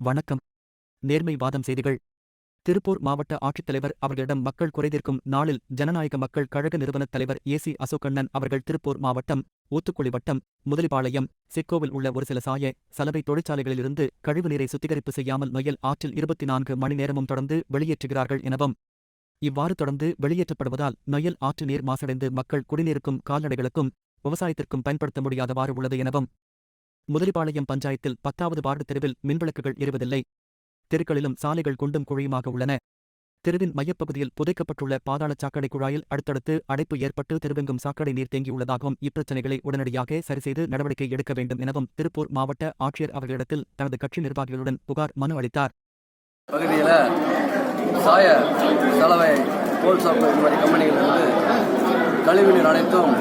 வணக்கம். நேர்மை வாதம் செய்திகள். திருப்பூர் மாவட்ட ஆட்சித்தலைவர் அவர்களிடம் மக்கள் குறைதீர்க்கும் நாளில் ஜனநாயக மக்கள் கழக நிறுவனத் தலைவர் ஏசி அசோகண்ணன் அவர்கள் திருப்பூர் மாவட்டம் ஊத்துக்குளி வட்டம் முதலிபாளையம் சிக்கோவில் உள்ள ஒரு சில சாய சலவை தொழிற்சாலைகளிலிருந்து கழிவு நீரை சுத்திகரிப்பு செய்யாமல் நொயல் ஆற்றில் இருபத்தி நான்கு மணி நேரமும் தொடர்ந்து வெளியேற்றுகிறார்கள் எனவும் இவ்வாறு தொடர்ந்து வெளியேற்றப்படுவதால் நொயல் ஆற்று நீர் மாசடைந்து மக்கள் குடிநீருக்கும் கால்நடைகளுக்கும் விவசாயத்திற்கும் பயன்படுத்த முடியாதவாறு உள்ளது எனவும் முதலிபாளையம் பஞ்சாயத்தில் பத்தாவது வார்டு தெருவில் மின்விளக்குகள் எரிவதில்லை. தெருக்களிலும் சாலைகள் குண்டும் குழியுமாக உள்ளன. தெருவின் மையப்பகுதியில் புதைக்கப்பட்டுள்ள பாதாள சாக்கடை குழாயில் அடுத்தடுத்து அடைப்பு ஏற்பட்டு தெருவெங்கும் சாக்கடை நீர் தேங்கியுள்ளதாகவும் இப்பிரச்சினைகளை உடனடியாக சரிசெய்து நடவடிக்கை எடுக்க வேண்டும் எனவும் திருப்பூர் மாவட்ட ஆட்சியர் அவர்களிடத்தில் தனது கட்சி நிர்வாகிகளுடன் புகார் மனு அளித்தார். பகுதியில் சாய சலவை கோல் இந்த மாதிரி கம்பெனிகள் வந்து கழிவுநீர் அனைத்தும்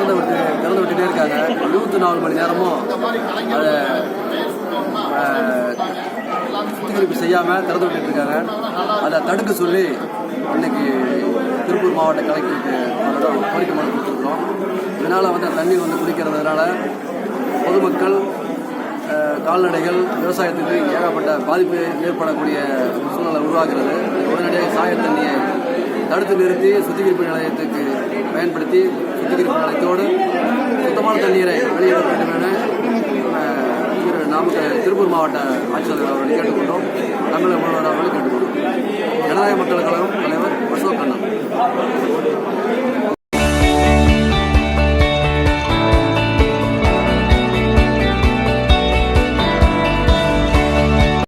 திறந்து விட்டு திறந்து விட்டுட்டே இருக்காங்க. இருபத்தி நாலு மணி நேரமும் அதை சுத்திகரிப்பு செய்யாமல் திறந்து விட்டுட்டு இருக்காங்க. அதை தடுக்க சொல்லி இன்னைக்கு திருப்பூர் மாவட்ட கலெக்டருக்கு அவரிடம் கோரிக்கை மனு கொடுத்துருக்குறோம். இதனால் வந்து தண்ணி வந்து குடிக்கிறதுனால பொதுமக்கள் கால்நடைகள் விவசாயத்துக்கு ஏகப்பட்ட பாதிப்பு ஏற்படக்கூடிய சூழ்நிலை உருவாகிறது. உடனடியாக சாய தண்ணியை தடுத்து நிறுத்தி சுத்திகரிப்பு நிலையத்துக்கு பயன்படுத்தி சுத்திகரிப்பு நிலையத்தோடு சுத்தமான தண்ணீரை வெளியிட வேண்டும் என நாமக்கல் திருப்பூர் மாவட்ட ஆட்சியாளர் அவர்களை